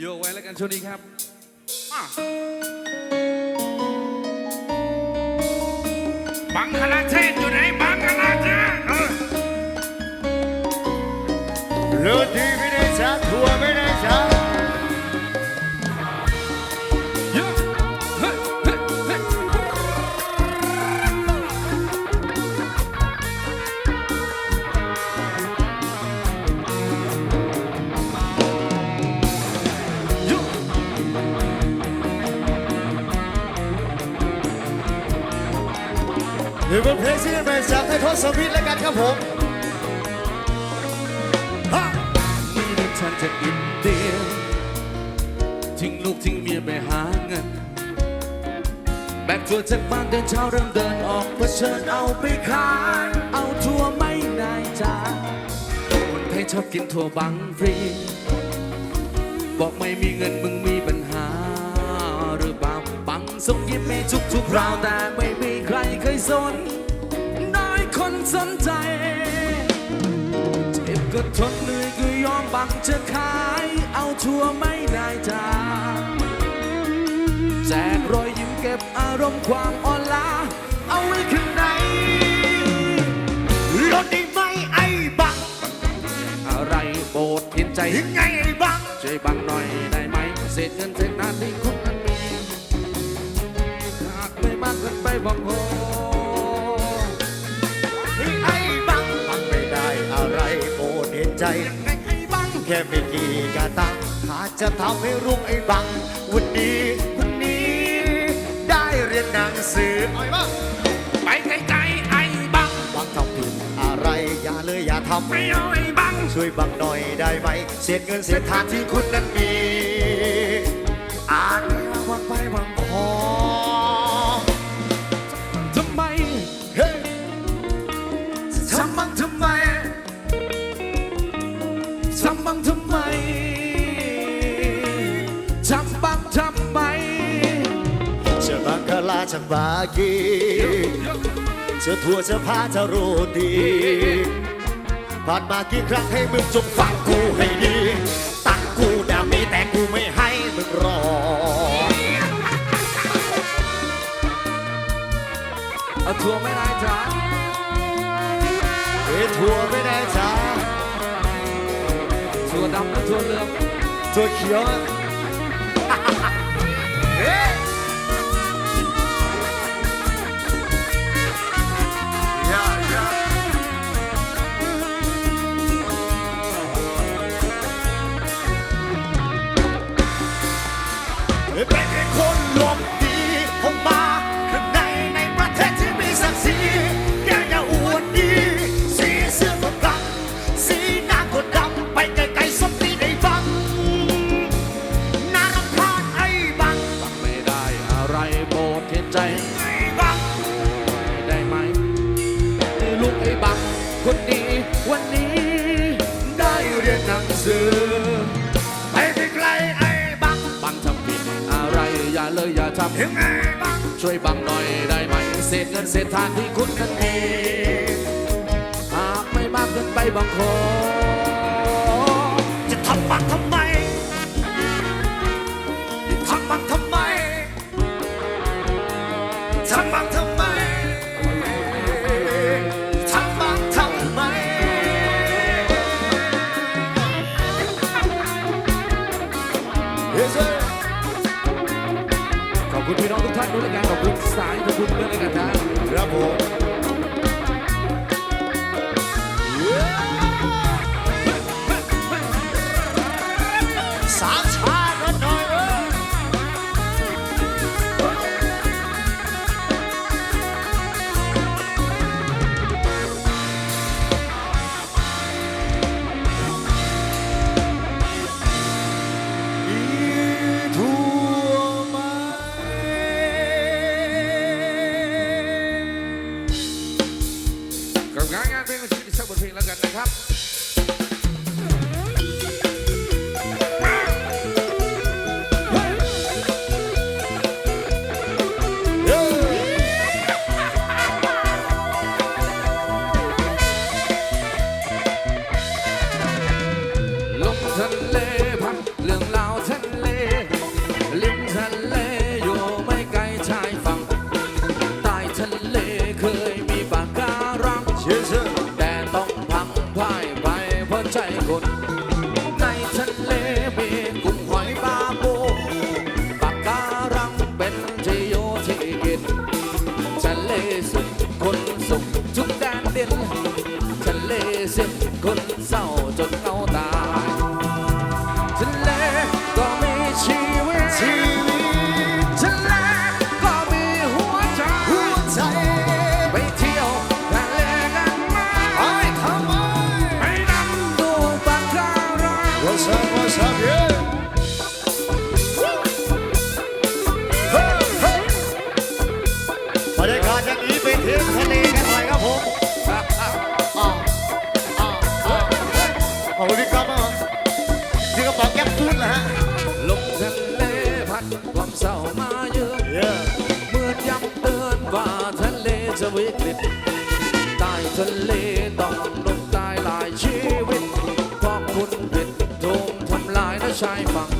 โยกไว้แล้วกันช่วงนี้ครับบังคลาเทศอยู่ไหนบังคลาเทศเออโรตีไม่ได้ชาถั่วไม่ได้ชา หรือบทเพลงที่ได้มาจากไทยทศวิทย์แล้วกันครับผมฮะนี่เรื่องฉันจะอินเดียทิ้งลูกทิ้งเมียไปหาเงินแบกทัวร์จากบ้านเดินเช้าเริ่มเดินออกเผชิญเอาไปขายเอาทัวร์ไม่นายจ้าคนไทยชอบกินทั่วบังฟรี บอกไม่มีเงินมึงมีปัญ ส่งยิ้มมีทุกทุกราวแต่ไม่มีใครเคยสน น้อยคนสนใจ เจ็บก็ทนเหนื่อยก็ยอมบังจะขาย เอาชัวร์ไม่นายจาแจกรอยยิ้มเก็บอารมณ์ความอ่อนล้า เอาไว้ข้างในรถได้ไหมไอ้บัง อะไรโปรดเห็นใจ ยังไงไอ้บัง ช่วยบังหน่อยได้ไหม เศษเงินเศษหน้าที่คน ไม่มากเกินไปบอกโอ้ไอ้บังบังไม่ได้อะไรโปรดเห็นใจยังไงไอ้บังแค่ไม่กี่กาตังค์อาจจะทำให้รุ่งไอ้บัง วันนี้วันนี้ ได้เรียนหนังสือเอาไอ้บังไปไกลๆไอ้บังบังทำผิดอะไรอย่าเลยอย่าทำไม่เอาไอ้บังช่วยบังหน่อยได้ไหมเศษเงินเศษทานที่คุณนั้นมีอ่าน งกะลาจะบากีจะทั่วจะพาจะโรตีผ่านมากี่ครั้งให้มึงจงฟังกูให้ดีตังค์กูน่ะมีแต่กูไม่ให้มึงรอเอาทัวร์ไม่ได้จ้าเฮ้ยทัวร์ไม่ได้จ้าทัวร์ดำและทัวร์เหลืองทัวร์เขียว ทำยังไอ้บังช่วยบังหน่อยได้ไหมเศษเงินเศษทานที่คุณนั้นมีหากไม่มากเกินไปบางคนจะทำบังทำไม ค ของพี่ก๊อฟครับนี่ก็บอกแก๊ปชุดนะฮะลมทะเลพัดความเศร้ามาเยอะเมื่อย้ำเตือนว่าทะเลจะวิกฤตตายทะเลต้องลงตายหลายชีวิตเพราะคุณผิดถูกทำลายและชายฝั่ง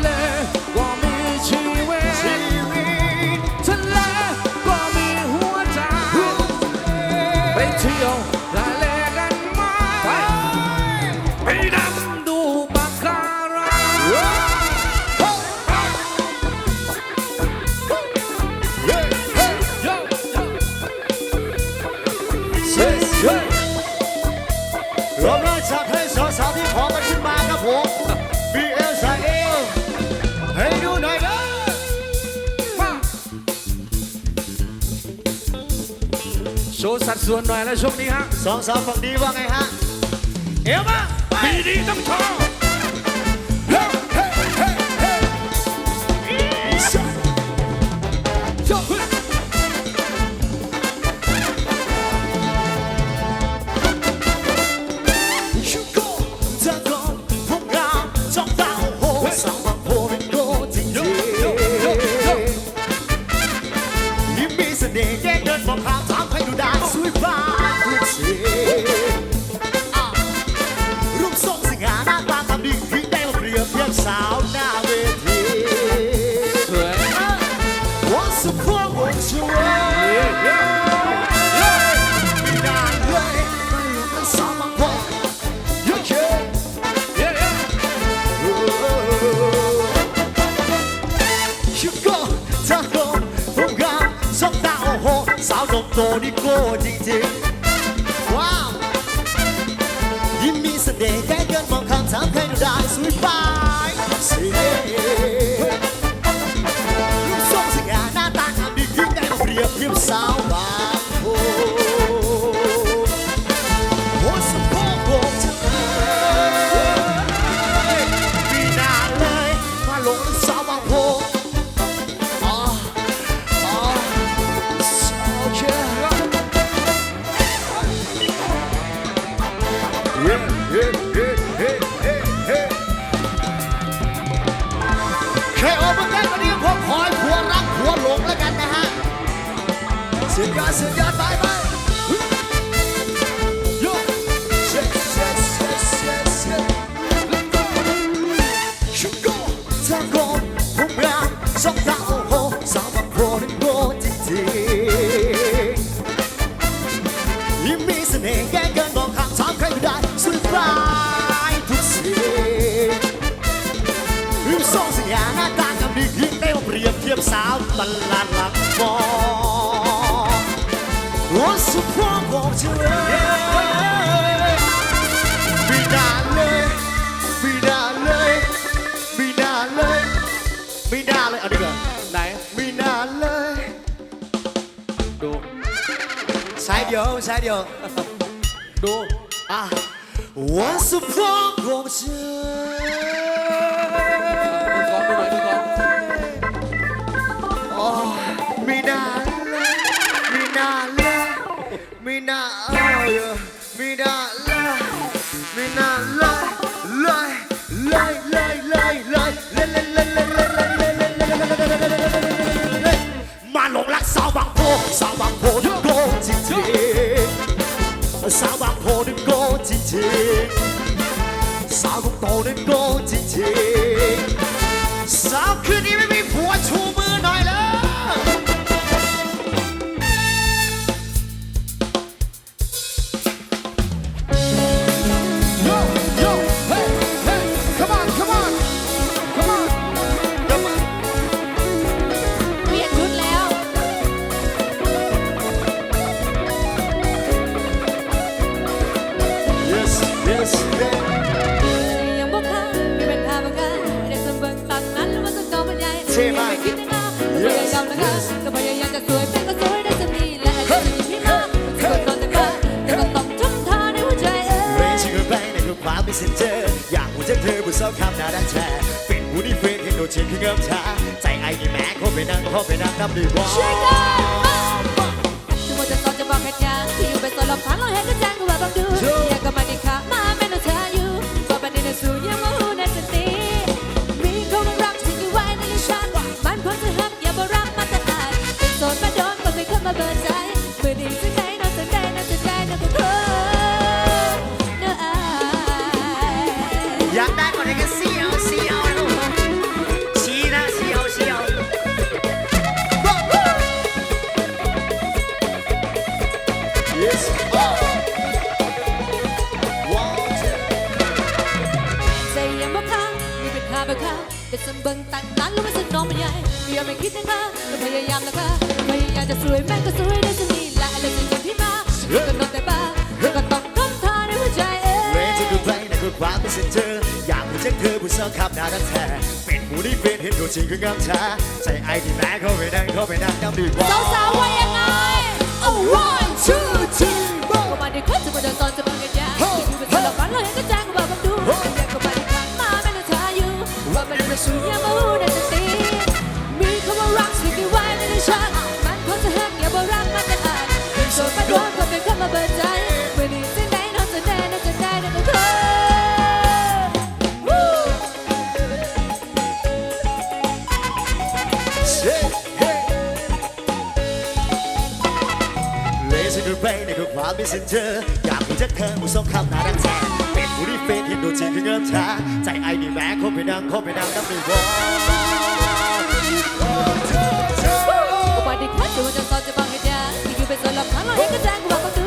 เลก็มีชีวิตทะเลก็มีหัวใจไปที่ ว์สัดส่วนหน่อยแล้วช่วงนี้ฮะสองสาวฝั่งดีว่าไงฮะ เอวมาปีดีต้องชอบ Cody, Cody, Tim. Wow! You miss a day, thank God for come time, can you die? Sweet bye! Say. You're so sick, I'm not that happy, you can't. มีหน้าเลยเอาดีกว่าไหนมีหน้าเลยดูสายเดียวสายเดียวดูอ่ะ What's the problem เชื่อดูหน่อยดูหน่อยอ๋อมีหน้าเลยมีหน้าเลยมีหน้าเออมีหน้าเลยมีหน้าเลยเลยเลยเลยเลยเลยเลยเลย 情，沙公道的高真情，沙克你们没破。 ยังบ่ค้างมีปัญหาบ่ค้างไม่ได้สมเบิ่งตั้งนั้นแล้วมันจะต่อมันใหญ่เท่มากไม่คิดนะพยายามนะคะก็พยายามจะสวยเป็นก็สวยได้สักทีและอาจจะมีพี่มากจะกดนอนแต่บ้านแต่ก็ต้องทำท่าในหัวใจเอ้เรยชิงไปในคือความไม่สิ้นเจออยากหัวใจเธอผู้สาวคำหน้าด้านแชร์เป็นผู้ที่เฟรนเห็นโดดเชียงคือเงือบชาใจไอ้นี่แม้เขาไปนั่งเขาไปนั่งนับดีว่าช่วยกันมาถึงว่าจะสอนจะบอกแค่ยังที่อยู่ไปสอนลำพังเราเห็นก็แจ้ง ฟังดูอยากก็มาดิค่ะมา สิ้นเจออยากหัวใจเธอผู้สาวคำหน้าด้านแชร์เป็นผู้ที่เฟรนเห็นโดดเชียงคือเงือบชาใจไอ้นี่แม้เขาไปนั่งเขาไปนั่งนับดีว่า สาวๆว่ายังไง Oh one two three four ก็มาในคลิปจะมาเดินตอนจะ Messenger อยากรู้จักเธอผู้ส่งคำน่ารักแท้เป็นผู้ที่เฟซเห็นดูจริงคือเงินช้าใจไอ้มีแหวนคบไไปนังวัตรือว่าจน้ดัปหวาก็